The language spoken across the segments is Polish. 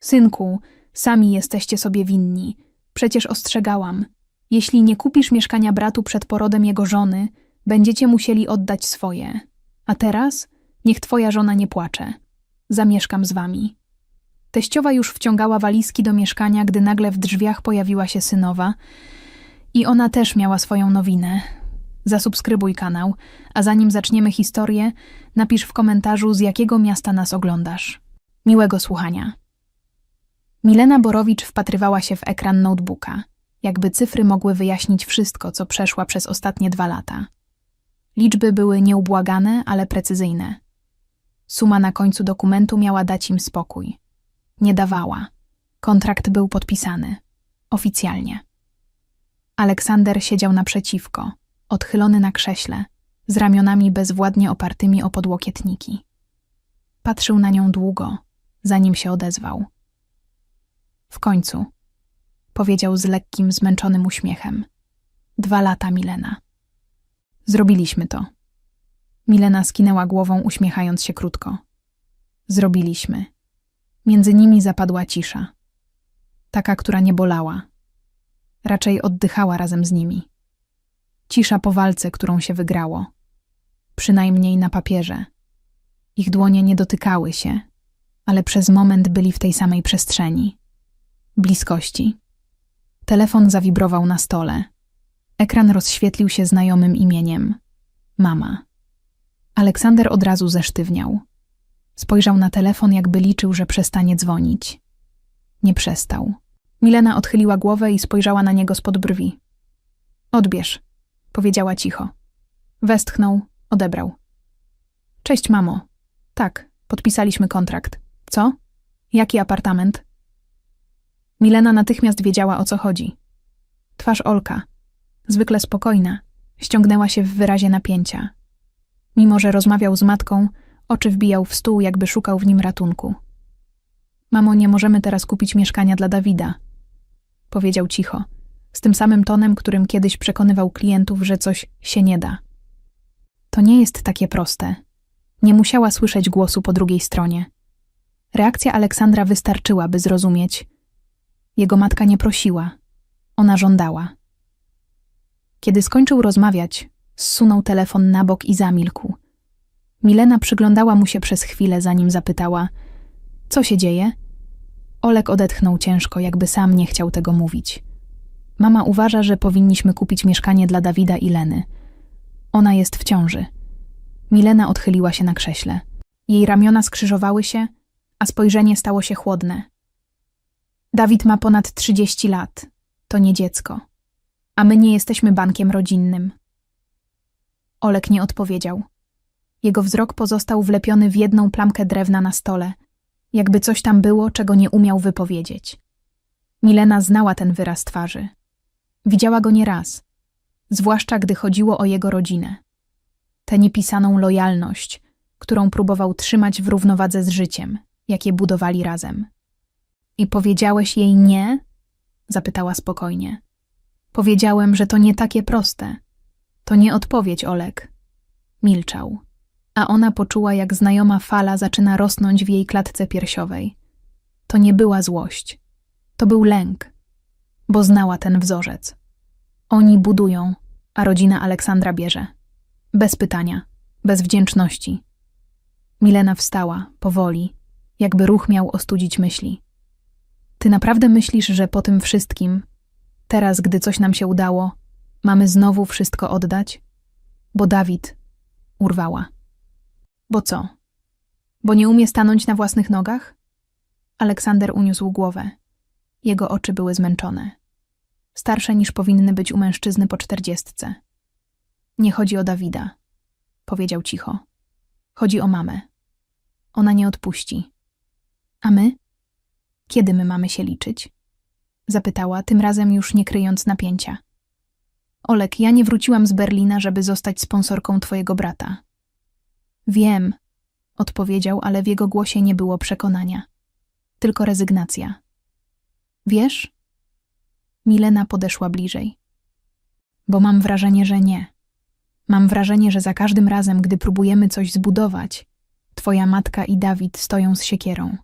Synku, sami jesteście sobie winni. Przecież ostrzegałam. Jeśli nie kupisz mieszkania bratu przed porodem jego żony, będziecie musieli oddać swoje. A teraz niech twoja żona nie płacze. Zamieszkam z wami. Teściowa już wciągała walizki do mieszkania, gdy nagle w drzwiach pojawiła się synowa i ona też miała swoją nowinę. Zasubskrybuj kanał, a zanim zaczniemy historię, napisz w komentarzu, z jakiego miasta nas oglądasz. Miłego słuchania. Milena Borowicz wpatrywała się w ekran notebooka, jakby cyfry mogły wyjaśnić wszystko, co przeszła przez ostatnie dwa lata. Liczby były nieubłagane, ale precyzyjne. Suma na końcu dokumentu miała dać im spokój. Nie dawała. Kontrakt był podpisany. Oficjalnie. Aleksander siedział naprzeciwko, odchylony na krześle, z ramionami bezwładnie opartymi o podłokietniki. Patrzył na nią długo, zanim się odezwał. W końcu, powiedział z lekkim, zmęczonym uśmiechem. Dwa lata, Milena. Zrobiliśmy to. Milena skinęła głową, uśmiechając się krótko. Zrobiliśmy. Między nimi zapadła cisza. Taka, która nie bolała. Raczej oddychała razem z nimi. Cisza po walce, którą się wygrało. Przynajmniej na papierze. Ich dłonie nie dotykały się, ale przez moment byli w tej samej przestrzeni. Bliskości. Telefon zawibrował na stole. Ekran rozświetlił się znajomym imieniem. Mama. Aleksander od razu zesztywniał. Spojrzał na telefon, jakby liczył, że przestanie dzwonić. Nie przestał. Milena odchyliła głowę i spojrzała na niego spod brwi. Odbierz, powiedziała cicho. Westchnął, odebrał. Cześć, mamo. Tak, podpisaliśmy kontrakt. Co? Jaki apartament? Milena natychmiast wiedziała, o co chodzi. Twarz Olka, zwykle spokojna, ściągnęła się w wyrazie napięcia. Mimo, że rozmawiał z matką, oczy wbijał w stół, jakby szukał w nim ratunku. Mamo, nie możemy teraz kupić mieszkania dla Dawida, powiedział cicho, z tym samym tonem, którym kiedyś przekonywał klientów, że coś się nie da. To nie jest takie proste. Nie musiała słyszeć głosu po drugiej stronie. Reakcja Aleksandra wystarczyła, by zrozumieć. Jego matka nie prosiła, ona żądała. Kiedy skończył rozmawiać, zsunął telefon na bok i zamilkł. Milena przyglądała mu się przez chwilę, zanim zapytała: Co się dzieje? Olek odetchnął ciężko, jakby sam nie chciał tego mówić. Mama uważa, że powinniśmy kupić mieszkanie dla Dawida i Leny. Ona jest w ciąży. Milena odchyliła się na krześle. Jej ramiona skrzyżowały się, a spojrzenie stało się chłodne. Dawid ma ponad 30 lat. To nie dziecko. A my nie jesteśmy bankiem rodzinnym. Olek nie odpowiedział. Jego wzrok pozostał wlepiony w jedną plamkę drewna na stole, jakby coś tam było, czego nie umiał wypowiedzieć. Milena znała ten wyraz twarzy. Widziała go nieraz, zwłaszcza gdy chodziło o jego rodzinę. Tę niepisaną lojalność, którą próbował trzymać w równowadze z życiem, jakie budowali razem. I powiedziałeś jej nie? zapytała spokojnie. Powiedziałem, że to nie takie proste. To nie odpowiedź, Olek. Milczał, a ona poczuła, jak znajoma fala zaczyna rosnąć w jej klatce piersiowej. To nie była złość. To był lęk, bo znała ten wzorzec. Oni budują, a rodzina Aleksandra bierze. Bez pytania, bez wdzięczności. Milena wstała, powoli, jakby ruch miał ostudzić myśli. Ty naprawdę myślisz, że po tym wszystkim, teraz, gdy coś nam się udało, mamy znowu wszystko oddać? Bo Dawid urwała. Bo co? Bo nie umie stanąć na własnych nogach? Aleksander uniósł głowę. Jego oczy były zmęczone. Starsze niż powinny być u mężczyzny po czterdziestce. Nie chodzi o Dawida, powiedział cicho. Chodzi o mamę. Ona nie odpuści. A my? Kiedy my mamy się liczyć? Zapytała, tym razem już nie kryjąc napięcia. Olek, ja nie wróciłam z Berlina, żeby zostać sponsorką twojego brata. Wiem, odpowiedział, ale w jego głosie nie było przekonania. Tylko rezygnacja. Wiesz? Milena podeszła bliżej. Bo mam wrażenie, że nie. Mam wrażenie, że za każdym razem, gdy próbujemy coś zbudować, twoja matka i Dawid stoją z siekierą.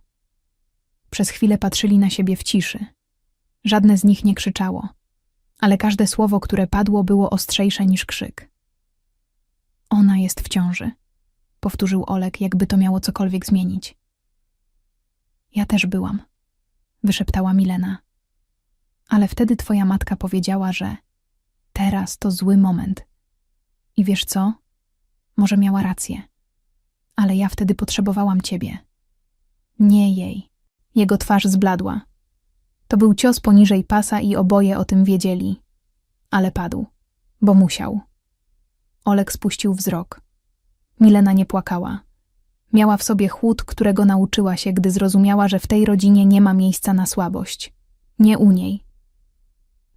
Przez chwilę patrzyli na siebie w ciszy. Żadne z nich nie krzyczało, ale każde słowo, które padło, było ostrzejsze niż krzyk. Ona jest w ciąży, powtórzył Olek, jakby to miało cokolwiek zmienić. Ja też byłam, wyszeptała Milena. Ale wtedy twoja matka powiedziała, że teraz to zły moment. I wiesz co? Może miała rację. Ale ja wtedy potrzebowałam ciebie. Nie jej. Jego twarz zbladła. To był cios poniżej pasa i oboje o tym wiedzieli. Ale padł, bo musiał. Olek spuścił wzrok. Milena nie płakała. Miała w sobie chłód, którego nauczyła się, gdy zrozumiała, że w tej rodzinie nie ma miejsca na słabość. Nie u niej.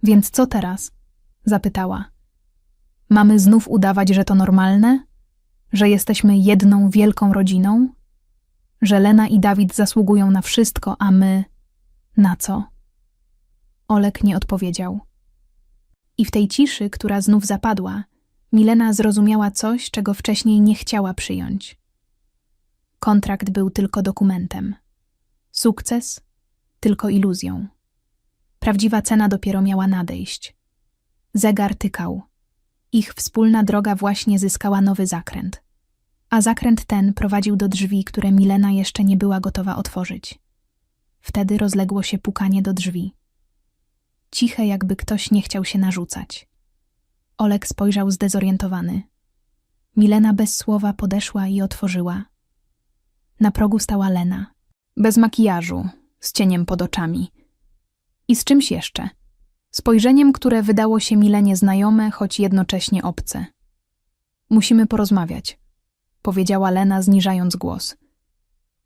Więc co teraz? Zapytała. Mamy znów udawać, że to normalne? Że jesteśmy jedną wielką rodziną? Że Lena i Dawid zasługują na wszystko, a my na co? Olek nie odpowiedział. I w tej ciszy, która znów zapadła, Milena zrozumiała coś, czego wcześniej nie chciała przyjąć. Kontrakt był tylko dokumentem. Sukces tylko iluzją. Prawdziwa cena dopiero miała nadejść. Zegar tykał. Ich wspólna droga właśnie zyskała nowy zakręt. A zakręt ten prowadził do drzwi, które Milena jeszcze nie była gotowa otworzyć. Wtedy rozległo się pukanie do drzwi. Ciche, jakby ktoś nie chciał się narzucać. Olek spojrzał zdezorientowany. Milena bez słowa podeszła i otworzyła. Na progu stała Lena. Bez makijażu, z cieniem pod oczami. I z czymś jeszcze. Spojrzeniem, które wydało się Milenie znajome, choć jednocześnie obce. Musimy porozmawiać, powiedziała Lena, zniżając głos.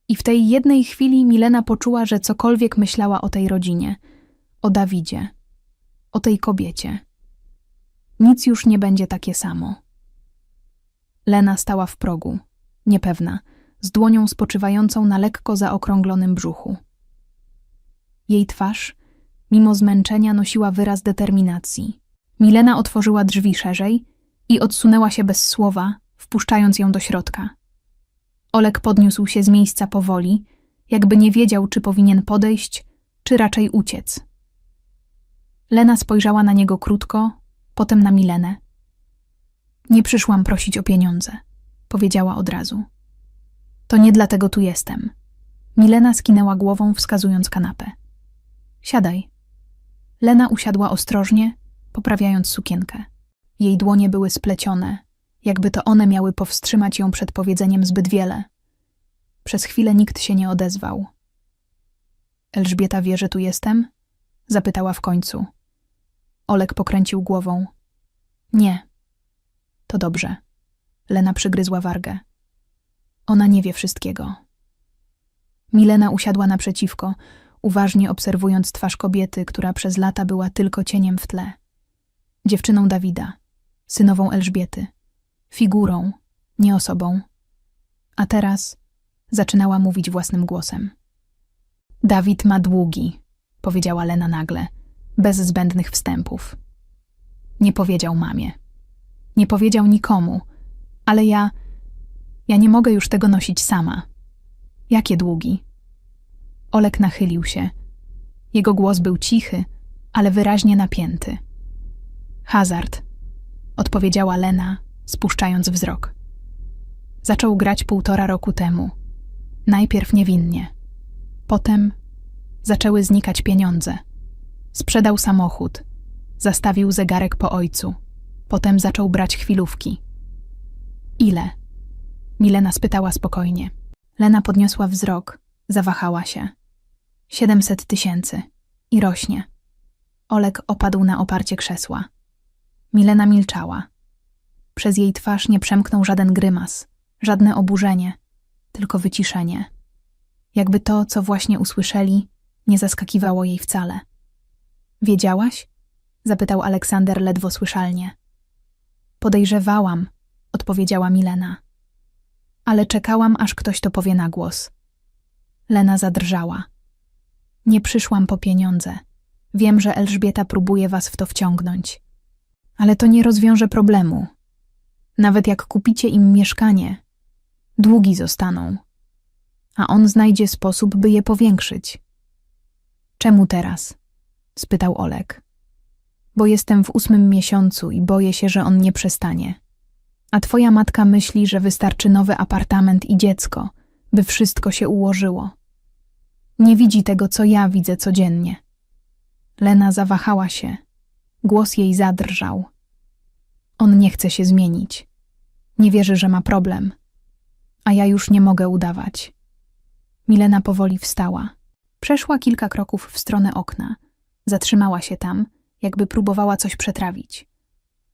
I w tej jednej chwili Milena poczuła, że cokolwiek myślała o tej rodzinie, o Dawidzie, o tej kobiecie. Nic już nie będzie takie samo. Lena stała w progu, niepewna, z dłonią spoczywającą na lekko zaokrąglonym brzuchu. Jej twarz, mimo zmęczenia, nosiła wyraz determinacji. Milena otworzyła drzwi szerzej i odsunęła się bez słowa, wpuszczając ją do środka. Olek podniósł się z miejsca powoli, jakby nie wiedział, czy powinien podejść, czy raczej uciec. Lena spojrzała na niego krótko, potem na Milenę. Nie przyszłam prosić o pieniądze, powiedziała od razu. To nie dlatego tu jestem. Milena skinęła głową, wskazując kanapę. Siadaj. Lena usiadła ostrożnie, poprawiając sukienkę. Jej dłonie były splecione, jakby to one miały powstrzymać ją przed powiedzeniem zbyt wiele. Przez chwilę nikt się nie odezwał. Elżbieta wie, że tu jestem? Zapytała w końcu. Olek pokręcił głową. Nie. To dobrze. Lena przygryzła wargę. Ona nie wie wszystkiego. Milena usiadła naprzeciwko, uważnie obserwując twarz kobiety, która przez lata była tylko cieniem w tle. Dziewczyną Dawida, synową Elżbiety, figurą, nie osobą. A teraz zaczynała mówić własnym głosem. Dawid ma długi, powiedziała Lena nagle, bez zbędnych wstępów. Nie powiedział mamie. Nie powiedział nikomu, ale ja. Ja nie mogę już tego nosić sama. Jakie długi? Olek nachylił się. Jego głos był cichy, ale wyraźnie napięty. Hazard, odpowiedziała Lena, spuszczając wzrok. Zaczął grać półtora roku temu. Najpierw niewinnie. Potem zaczęły znikać pieniądze. Sprzedał samochód. Zastawił zegarek po ojcu. Potem zaczął brać chwilówki. Ile? Milena spytała spokojnie. Lena podniosła wzrok, zawahała się. Siedemset tysięcy. I rośnie. Olek opadł na oparcie krzesła. Milena milczała. Przez jej twarz nie przemknął żaden grymas, żadne oburzenie, tylko wyciszenie. Jakby to, co właśnie usłyszeli, nie zaskakiwało jej wcale. Wiedziałaś? zapytał Aleksander ledwo słyszalnie. Podejrzewałam, odpowiedziała Milena. Ale czekałam, aż ktoś to powie na głos. Lena zadrżała. Nie przyszłam po pieniądze. Wiem, że Elżbieta próbuje was w to wciągnąć. Ale to nie rozwiąże problemu. Nawet jak kupicie im mieszkanie, długi zostaną. A on znajdzie sposób, by je powiększyć. Czemu teraz? spytał Olek. Bo jestem w ósmym miesiącu i boję się, że on nie przestanie. A twoja matka myśli, że wystarczy nowy apartament i dziecko, by wszystko się ułożyło. Nie widzi tego, co ja widzę codziennie. Lena zawahała się. Głos jej zadrżał. On nie chce się zmienić. Nie wierzy, że ma problem. A ja już nie mogę udawać. Milena powoli wstała. Przeszła kilka kroków w stronę okna. Zatrzymała się tam, jakby próbowała coś przetrawić.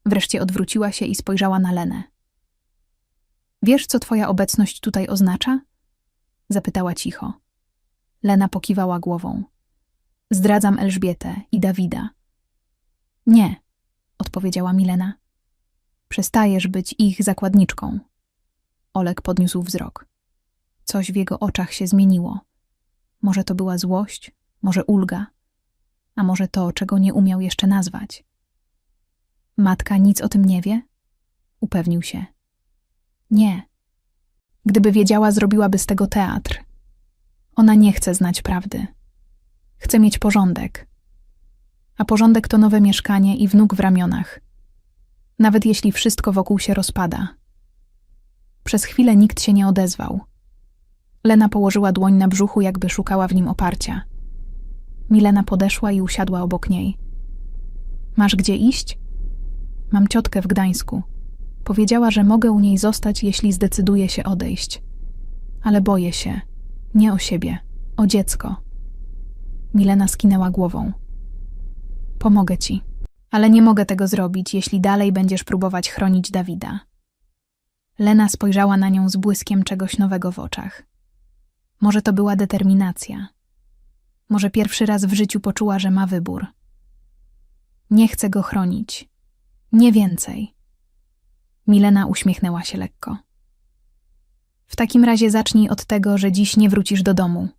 Wreszcie odwróciła się i spojrzała na Lenę. Wiesz, co twoja obecność tutaj oznacza? Zapytała cicho. Lena pokiwała głową. Zdradzam Elżbietę i Dawida. Nie, odpowiedziała Milena. Przestajesz być ich zakładniczką. Olek podniósł wzrok. Coś w jego oczach się zmieniło. Może to była złość, może ulga, a może to, czego nie umiał jeszcze nazwać. Matka nic o tym nie wie? Upewnił się. Nie. Gdyby wiedziała, zrobiłaby z tego teatr. Ona nie chce znać prawdy. Chce mieć porządek. A porządek to nowe mieszkanie i wnuk w ramionach. Nawet jeśli wszystko wokół się rozpada. Przez chwilę nikt się nie odezwał. Lena położyła dłoń na brzuchu, jakby szukała w nim oparcia. Milena podeszła i usiadła obok niej. Masz gdzie iść? Mam ciotkę w Gdańsku. Powiedziała, że mogę u niej zostać, jeśli zdecyduje się odejść. Ale boję się. Nie o siebie, o dziecko. Milena skinęła głową. Pomogę ci, ale nie mogę tego zrobić, jeśli dalej będziesz próbować chronić Dawida. Lena spojrzała na nią z błyskiem czegoś nowego w oczach. Może to była determinacja. Może pierwszy raz w życiu poczuła, że ma wybór. Nie chcę go chronić. Nie więcej. Milena uśmiechnęła się lekko. W takim razie zacznij od tego, że dziś nie wrócisz do domu.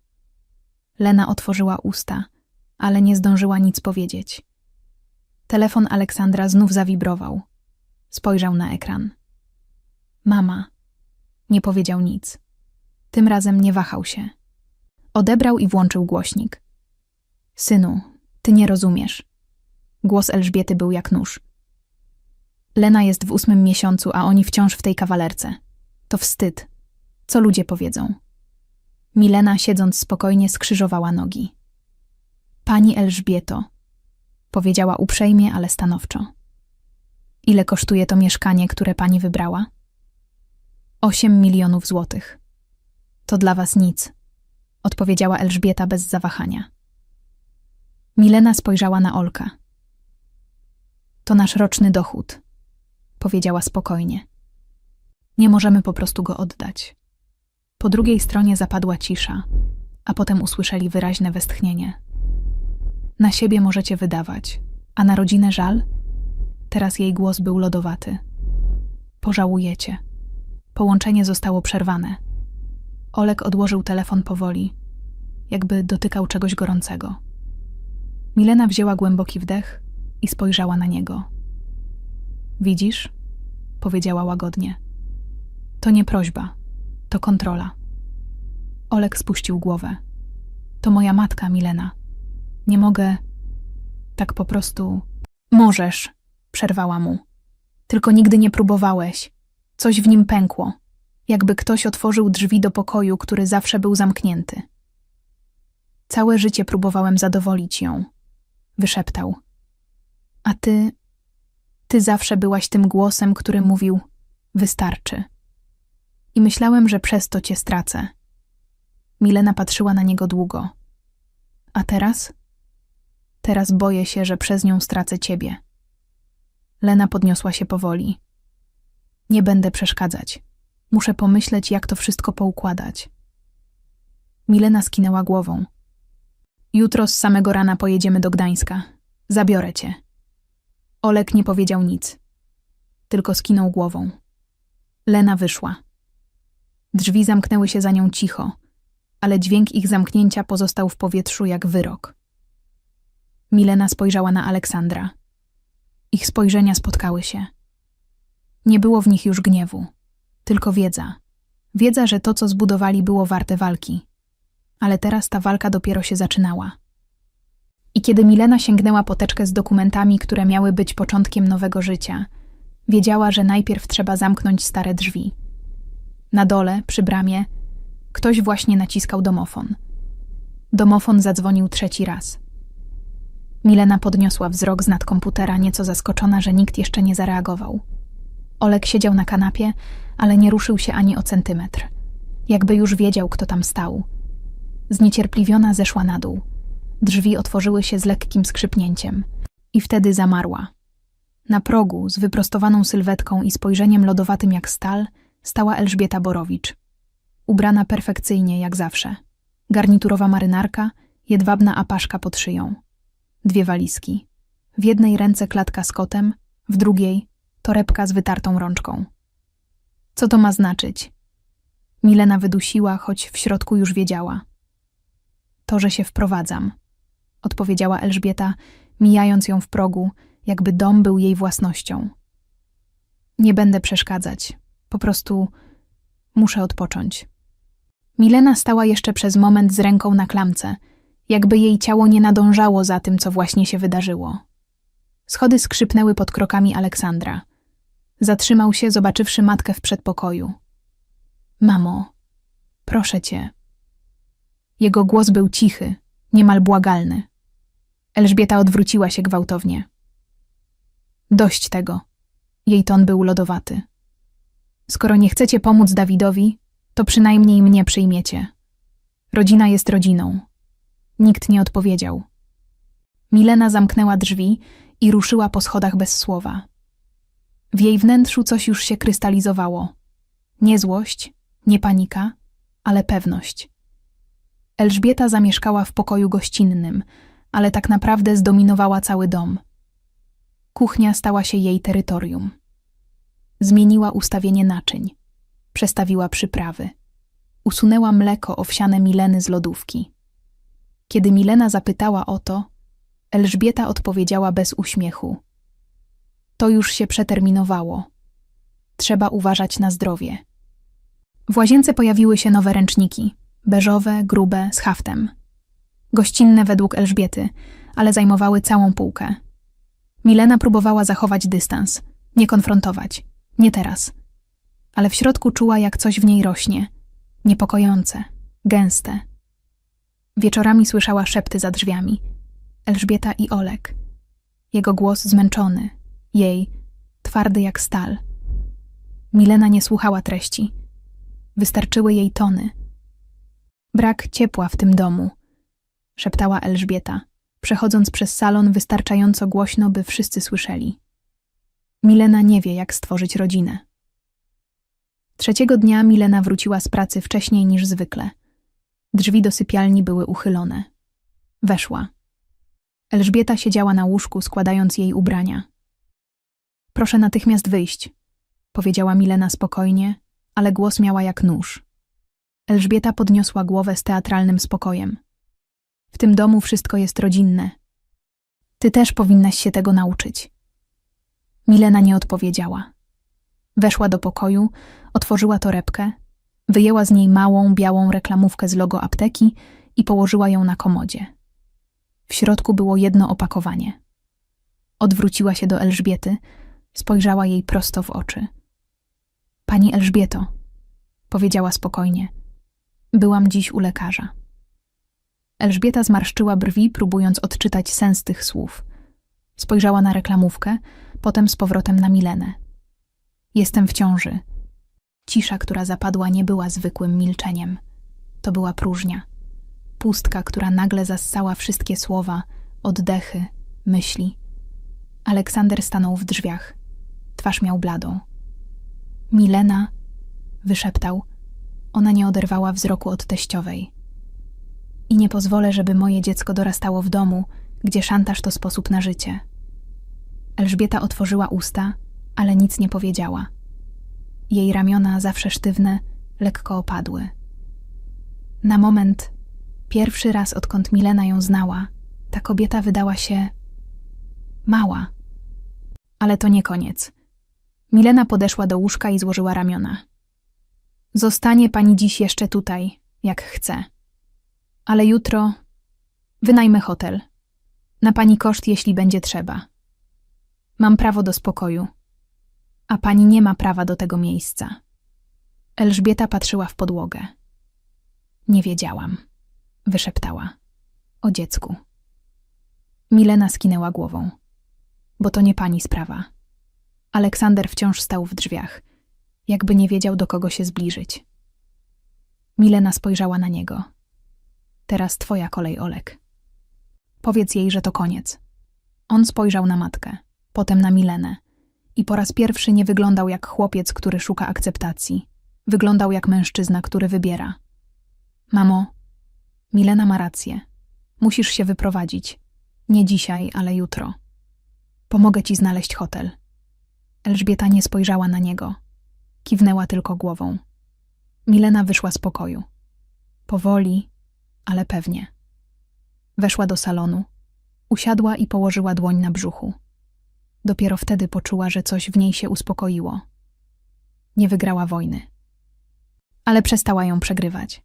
Lena otworzyła usta, ale nie zdążyła nic powiedzieć. Telefon Aleksandra znów zawibrował. Spojrzał na ekran. Mama. Nie powiedział nic. Tym razem nie wahał się. Odebrał i włączył głośnik. Synu, ty nie rozumiesz. Głos Elżbiety był jak nóż. Lena jest w ósmym miesiącu, a oni wciąż w tej kawalerce. To wstyd. Co ludzie powiedzą? Milena, siedząc spokojnie, skrzyżowała nogi. Pani Elżbieto, powiedziała uprzejmie, ale stanowczo. Ile kosztuje to mieszkanie, które pani wybrała? Osiem milionów złotych. To dla was nic, odpowiedziała Elżbieta bez zawahania. Milena spojrzała na Olka. To nasz roczny dochód, powiedziała spokojnie. Nie możemy po prostu go oddać. Po drugiej stronie zapadła cisza, a potem usłyszeli wyraźne westchnienie. Na siebie możecie wydawać, a na rodzinę żal? Teraz jej głos był lodowaty. Pożałujecie. Połączenie zostało przerwane. Olek odłożył telefon powoli, jakby dotykał czegoś gorącego. Milena wzięła głęboki wdech i spojrzała na niego. Widzisz? powiedziała łagodnie. To nie prośba, to kontrola. Olek spuścił głowę. To moja matka, Milena. Nie mogę. Tak po prostu. Możesz, przerwała mu. Tylko nigdy nie próbowałeś. Coś w nim pękło, jakby ktoś otworzył drzwi do pokoju, który zawsze był zamknięty. Całe życie próbowałem zadowolić ją, wyszeptał. A ty. Ty zawsze byłaś tym głosem, który mówił: Wystarczy. I myślałem, że przez to cię stracę. Milena patrzyła na niego długo. A teraz? Teraz boję się, że przez nią stracę ciebie. Lena podniosła się powoli. Nie będę przeszkadzać. Muszę pomyśleć, jak to wszystko poukładać. Milena skinęła głową. Jutro z samego rana pojedziemy do Gdańska. Zabiorę cię. Olek nie powiedział nic. Tylko skinął głową. Lena wyszła. Drzwi zamknęły się za nią cicho, ale dźwięk ich zamknięcia pozostał w powietrzu jak wyrok. Milena spojrzała na Aleksandra. Ich spojrzenia spotkały się. Nie było w nich już gniewu, tylko wiedza. Wiedza, że to, co zbudowali, było warte walki. Ale teraz ta walka dopiero się zaczynała. I kiedy Milena sięgnęła po teczkę z dokumentami, które miały być początkiem nowego życia, wiedziała, że najpierw trzeba zamknąć stare drzwi. Na dole, przy bramie, ktoś właśnie naciskał domofon. Domofon zadzwonił trzeci raz. Milena podniosła wzrok z nad komputera, nieco zaskoczona, że nikt jeszcze nie zareagował. Olek siedział na kanapie, ale nie ruszył się ani o centymetr. Jakby już wiedział, kto tam stał. Zniecierpliwiona zeszła na dół. Drzwi otworzyły się z lekkim skrzypnięciem. I wtedy zamarła. Na progu, z wyprostowaną sylwetką i spojrzeniem lodowatym jak stal, stała Elżbieta Borowicz. Ubrana perfekcyjnie, jak zawsze. Garniturowa marynarka, jedwabna apaszka pod szyją. Dwie walizki. W jednej ręce klatka z kotem, w drugiej torebka z wytartą rączką. Co to ma znaczyć? Milena wydusiła, choć w środku już wiedziała. To, że się wprowadzam, odpowiedziała Elżbieta, mijając ją w progu, jakby dom był jej własnością. Nie będę przeszkadzać, po prostu muszę odpocząć. Milena stała jeszcze przez moment z ręką na klamce, jakby jej ciało nie nadążało za tym, co właśnie się wydarzyło. Schody skrzypnęły pod krokami Aleksandra. Zatrzymał się, zobaczywszy matkę w przedpokoju. Mamo, proszę cię. Jego głos był cichy, niemal błagalny. Elżbieta odwróciła się gwałtownie. Dość tego. Jej ton był lodowaty. Skoro nie chcecie pomóc Dawidowi, to przynajmniej mnie przyjmiecie. Rodzina jest rodziną. Nikt nie odpowiedział. Milena zamknęła drzwi i ruszyła po schodach bez słowa. W jej wnętrzu coś już się krystalizowało. Nie złość, nie panika, ale pewność. Elżbieta zamieszkała w pokoju gościnnym, ale tak naprawdę zdominowała cały dom. Kuchnia stała się jej terytorium. Zmieniła ustawienie naczyń, przestawiła przyprawy, usunęła mleko owsiane Mileny z lodówki. Kiedy Milena zapytała o to, Elżbieta odpowiedziała bez uśmiechu. To już się przeterminowało. Trzeba uważać na zdrowie. W łazience pojawiły się nowe ręczniki, beżowe, grube, z haftem. Gościnne według Elżbiety, ale zajmowały całą półkę. Milena próbowała zachować dystans, nie konfrontować, nie teraz. Ale w środku czuła, jak coś w niej rośnie, niepokojące, gęste. Wieczorami słyszała szepty za drzwiami. Elżbieta i Olek. Jego głos zmęczony, jej twardy jak stal. Milena nie słuchała treści. Wystarczyły jej tony. Brak ciepła w tym domu, szeptała Elżbieta, przechodząc przez salon wystarczająco głośno, by wszyscy słyszeli. Milena nie wie, jak stworzyć rodzinę. Trzeciego dnia Milena wróciła z pracy wcześniej niż zwykle. Drzwi do sypialni były uchylone. Weszła. Elżbieta siedziała na łóżku, składając jej ubrania. Proszę natychmiast wyjść, powiedziała Milena spokojnie, ale głos miała jak nóż. Elżbieta podniosła głowę z teatralnym spokojem. W tym domu wszystko jest rodzinne. Ty też powinnaś się tego nauczyć. Milena nie odpowiedziała. Weszła do pokoju, otworzyła torebkę, wyjęła z niej małą, białą reklamówkę z logo apteki i położyła ją na komodzie. W środku było jedno opakowanie. Odwróciła się do Elżbiety, spojrzała jej prosto w oczy. Pani Elżbieto, powiedziała spokojnie, byłam dziś u lekarza. Elżbieta zmarszczyła brwi, próbując odczytać sens tych słów. Spojrzała na reklamówkę, potem z powrotem na Milenę. Jestem w ciąży. Cisza, która zapadła, nie była zwykłym milczeniem. To była próżnia. Pustka, która nagle zassała wszystkie słowa, oddechy, myśli. Aleksander stanął w drzwiach. Twarz miał bladą. Milena, wyszeptał. Ona nie oderwała wzroku od teściowej. I nie pozwolę, żeby moje dziecko dorastało w domu, gdzie szantaż to sposób na życie. Elżbieta otworzyła usta, ale nic nie powiedziała. Jej ramiona, zawsze sztywne, lekko opadły. Na moment, pierwszy raz odkąd Milena ją znała, ta kobieta wydała się mała. Ale to nie koniec. Milena podeszła do łóżka i złożyła ramiona. Zostanie pani dziś jeszcze tutaj, jak chce. Ale jutro wynajmę hotel. Na pani koszt, jeśli będzie trzeba. Mam prawo do spokoju, a pani nie ma prawa do tego miejsca. Elżbieta patrzyła w podłogę. Nie wiedziałam, wyszeptała. O dziecku. Milena skinęła głową. Bo to nie pani sprawa. Aleksander wciąż stał w drzwiach, jakby nie wiedział, do kogo się zbliżyć. Milena spojrzała na niego. Teraz twoja kolej, Olek. Powiedz jej, że to koniec. On spojrzał na matkę, potem na Milenę i po raz pierwszy nie wyglądał jak chłopiec, który szuka akceptacji. Wyglądał jak mężczyzna, który wybiera. Mamo, Milena ma rację. Musisz się wyprowadzić. Nie dzisiaj, ale jutro. Pomogę ci znaleźć hotel. Elżbieta nie spojrzała na niego. Kiwnęła tylko głową. Milena wyszła z pokoju. Powoli, ale pewnie. Weszła do salonu, usiadła i położyła dłoń na brzuchu. Dopiero wtedy poczuła, że coś w niej się uspokoiło. Nie wygrała wojny. Ale przestała ją przegrywać.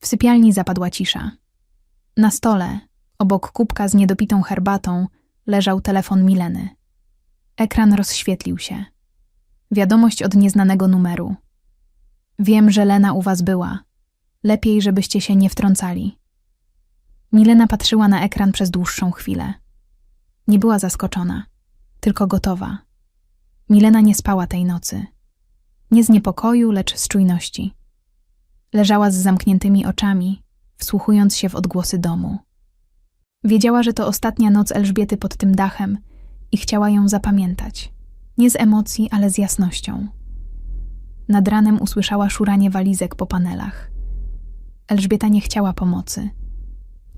W sypialni zapadła cisza. Na stole, obok kubka z niedopitą herbatą, leżał telefon Mileny. Ekran rozświetlił się. Wiadomość od nieznanego numeru. Wiem, że Lena u was była. Lepiej, żebyście się nie wtrącali. Milena patrzyła na ekran przez dłuższą chwilę. Nie była zaskoczona, tylko gotowa. Milena nie spała tej nocy. Nie z niepokoju, lecz z czujności. Leżała z zamkniętymi oczami, wsłuchując się w odgłosy domu. Wiedziała, że to ostatnia noc Elżbiety pod tym dachem i chciała ją zapamiętać. Nie z emocji, ale z jasnością. Nad ranem usłyszała szuranie walizek po panelach. Elżbieta nie chciała pomocy.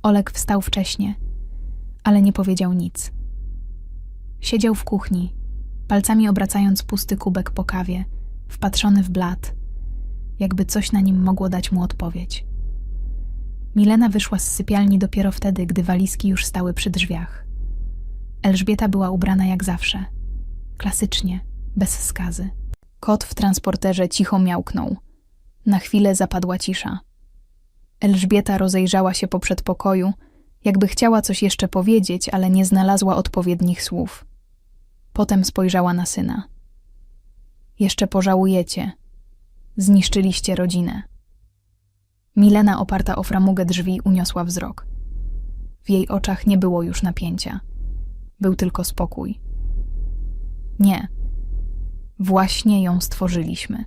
Olek wstał wcześnie, ale nie powiedział nic. Siedział w kuchni, palcami obracając pusty kubek po kawie, wpatrzony w blat, jakby coś na nim mogło dać mu odpowiedź. Milena wyszła z sypialni dopiero wtedy, gdy walizki już stały przy drzwiach. Elżbieta była ubrana jak zawsze. Klasycznie, bez skazy. Kot w transporterze cicho miałknął. Na chwilę zapadła cisza. Elżbieta rozejrzała się po przedpokoju, jakby chciała coś jeszcze powiedzieć, ale nie znalazła odpowiednich słów. Potem spojrzała na syna. Jeszcze pożałujecie. Zniszczyliście rodzinę. Milena oparta o framugę drzwi uniosła wzrok. W jej oczach nie było już napięcia. Był tylko spokój. Nie. Właśnie ją stworzyliśmy.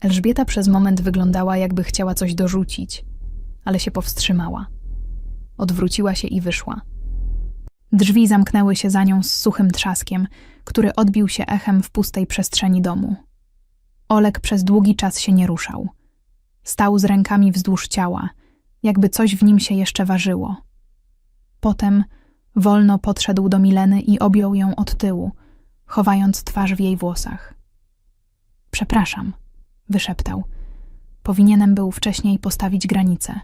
Elżbieta przez moment wyglądała, jakby chciała coś dorzucić, ale się powstrzymała. Odwróciła się i wyszła. Drzwi zamknęły się za nią z suchym trzaskiem, który odbił się echem w pustej przestrzeni domu. Olek przez długi czas się nie ruszał. Stał z rękami wzdłuż ciała, jakby coś w nim się jeszcze ważyło. Potem wolno podszedł do Mileny i objął ją od tyłu, chowając twarz w jej włosach. Przepraszam, wyszeptał. Powinienem był wcześniej postawić granicę.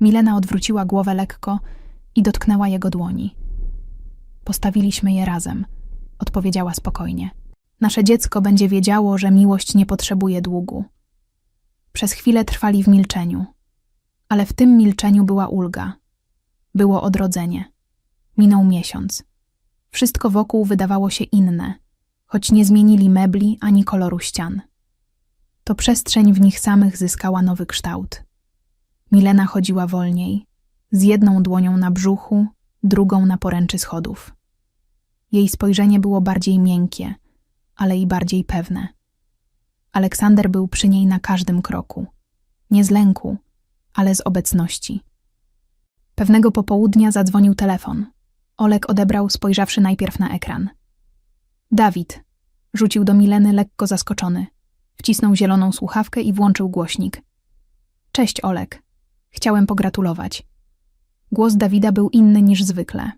Milena odwróciła głowę lekko i dotknęła jego dłoni. Postawiliśmy je razem, odpowiedziała spokojnie. Nasze dziecko będzie wiedziało, że miłość nie potrzebuje długu. Przez chwilę trwali w milczeniu, ale w tym milczeniu była ulga. Było odrodzenie. Minął miesiąc. Wszystko wokół wydawało się inne, choć nie zmienili mebli ani koloru ścian. To przestrzeń w nich samych zyskała nowy kształt. Milena chodziła wolniej, z jedną dłonią na brzuchu, drugą na poręczy schodów. Jej spojrzenie było bardziej miękkie, ale i bardziej pewne. Aleksander był przy niej na każdym kroku. Nie z lęku, ale z obecności. Pewnego popołudnia zadzwonił telefon. Olek odebrał, spojrzawszy najpierw na ekran. Dawid, rzucił do Mileny lekko zaskoczony. Wcisnął zieloną słuchawkę i włączył głośnik. Cześć, Olek. Chciałem pogratulować. Głos Dawida był inny niż zwykle.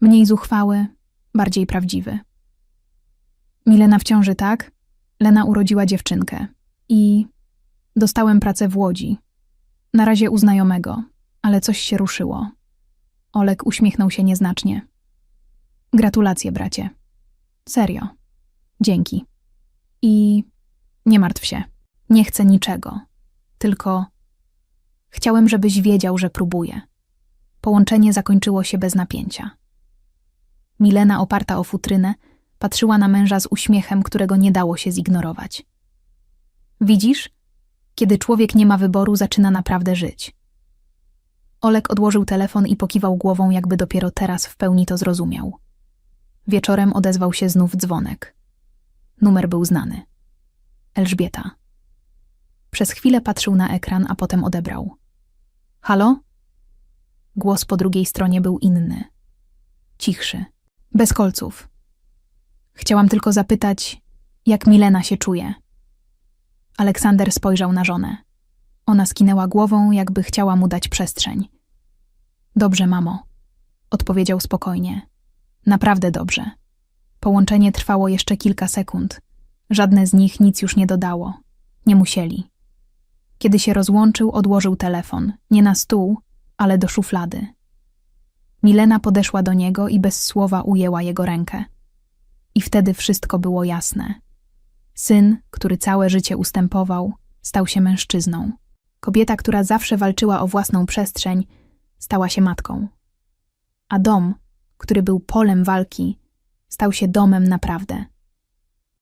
Mniej zuchwały, bardziej prawdziwy. Milena w ciąży, tak? Lena urodziła dziewczynkę. I dostałem pracę w Łodzi. Na razie u znajomego, ale coś się ruszyło. Olek uśmiechnął się nieznacznie. Gratulacje, bracie. Serio. Dzięki. I nie martw się. Nie chcę niczego. Tylko chciałem, żebyś wiedział, że próbuję. Połączenie zakończyło się bez napięcia. Milena, oparta o futrynę, patrzyła na męża z uśmiechem, którego nie dało się zignorować. Widzisz? Kiedy człowiek nie ma wyboru, zaczyna naprawdę żyć. Olek odłożył telefon i pokiwał głową, jakby dopiero teraz w pełni to zrozumiał. Wieczorem odezwał się znów dzwonek. Numer był znany. Elżbieta. Przez chwilę patrzył na ekran, a potem odebrał. Halo? Głos po drugiej stronie był inny. Cichszy. Bez kolców. Chciałam tylko zapytać, jak Milena się czuje. Aleksander spojrzał na żonę. Ona skinęła głową, jakby chciała mu dać przestrzeń. Dobrze, mamo, odpowiedział spokojnie. Naprawdę dobrze. Połączenie trwało jeszcze kilka sekund. Żadne z nich nic już nie dodało. Nie musieli. Kiedy się rozłączył, odłożył telefon, nie na stół, ale do szuflady. Milena podeszła do niego i bez słowa ujęła jego rękę. I wtedy wszystko było jasne. Syn, który całe życie ustępował, stał się mężczyzną. Kobieta, która zawsze walczyła o własną przestrzeń, stała się matką. A dom, który był polem walki, stał się domem naprawdę.